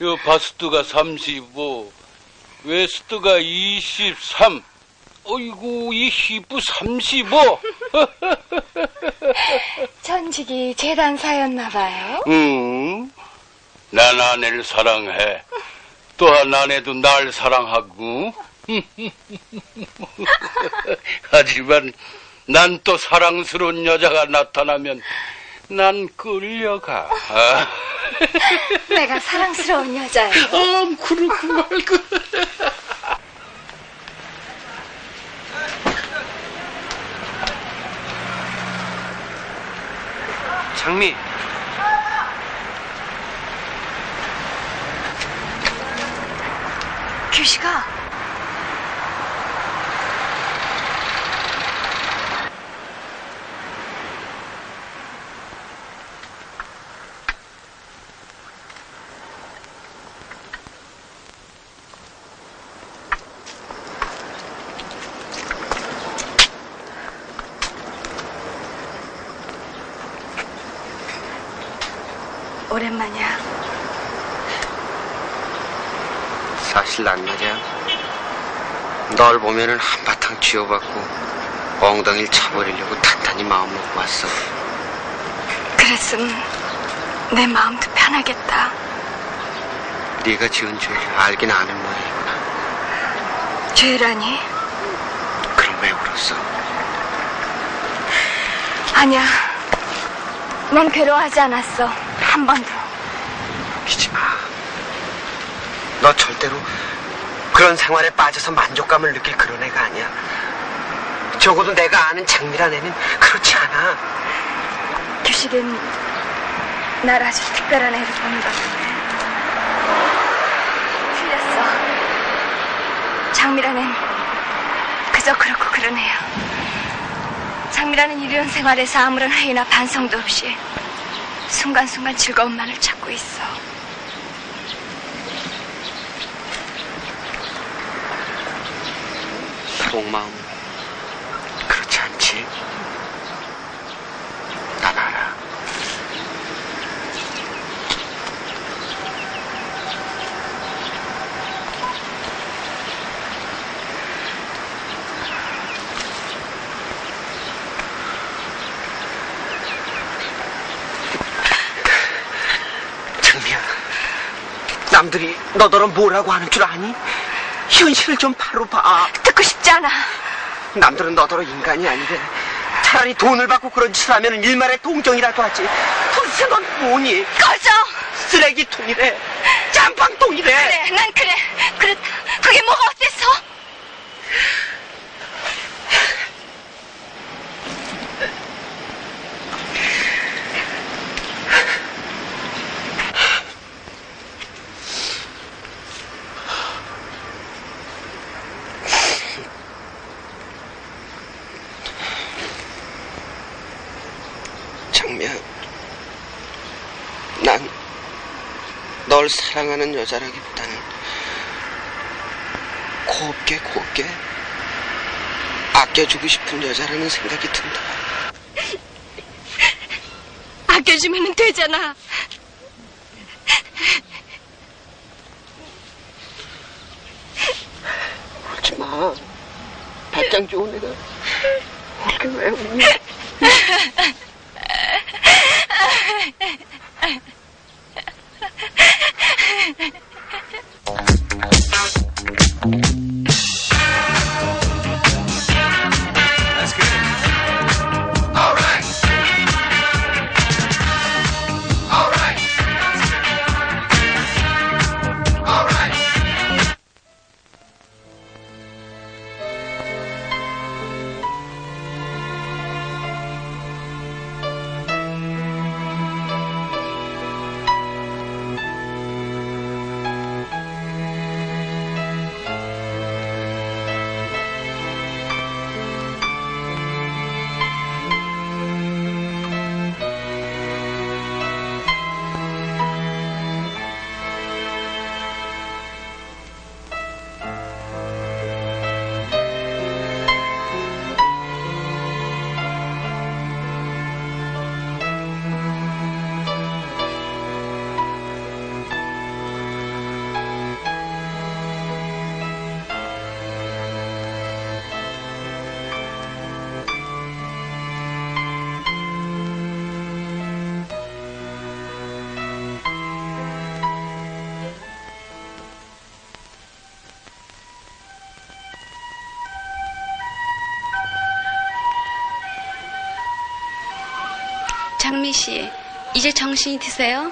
오, 요 바스트가 35, 웨스트가 23. 어이구, 이 히프 35. 전직이 재단사였나봐요. 응. 난 아내를 사랑해. 또한 아내도 날 사랑하고. 하지만 난 또 사랑스러운 여자가 나타나면 난 끌려가. 아, 내가 사랑스러운 여자예요. 아 말고. 장미, 규식아. 오랜만이야. 사실 난 말이야. 널 보면은 한바탕 쥐어받고 엉덩이를 차버리려고 단단히 마음 먹고 왔어. 그랬으면 내 마음도 편하겠다. 네가 지은 죄를 알긴 아는 모양이구나. 죄라니? 그럼 왜 울었어? 아니야. 넌 괴로워하지 않았어. 한 번도. 웃기지 마. 너 절대로 그런 생활에 빠져서 만족감을 느낄 그런 애가 아니야. 적어도 내가 아는 장미란 애는 그렇지 않아. 규식은 날 아주 특별한 애로 보는 것 같아. 틀렸어. 장미라는 그저 그렇고 애야. 장미라는 이런 생활에서 아무런 회의나 반성도 없이 순간순간 즐거움만을 찾고 있어. 속마음 그렇지 않지? 난 알아. 장미야, 남들이 너더러 뭐라고 하는 줄 아니? 현실을 좀 바로 봐. 듣고 싶지 않아. 남들은 너더러 인간이 아니래. 차라리 돈을 받고 그런 짓을 하면 일말의 동정이라도 하지. 도대체 넌 뭐니? 꺼져! 쓰레기통이래. 짬방통이래. 그래, 난 그래. 그렇다. 그게 뭐가 어때서? 장미야, 난 널 사랑하는 여자라기보다는 곱게 곱게 아껴주고 싶은 여자라는 생각이 든다. 아껴주면 되잖아. 울지 마. 발장 좋은 애가 이렇게 왜 우니? 장미 씨, 이제 정신이 드세요?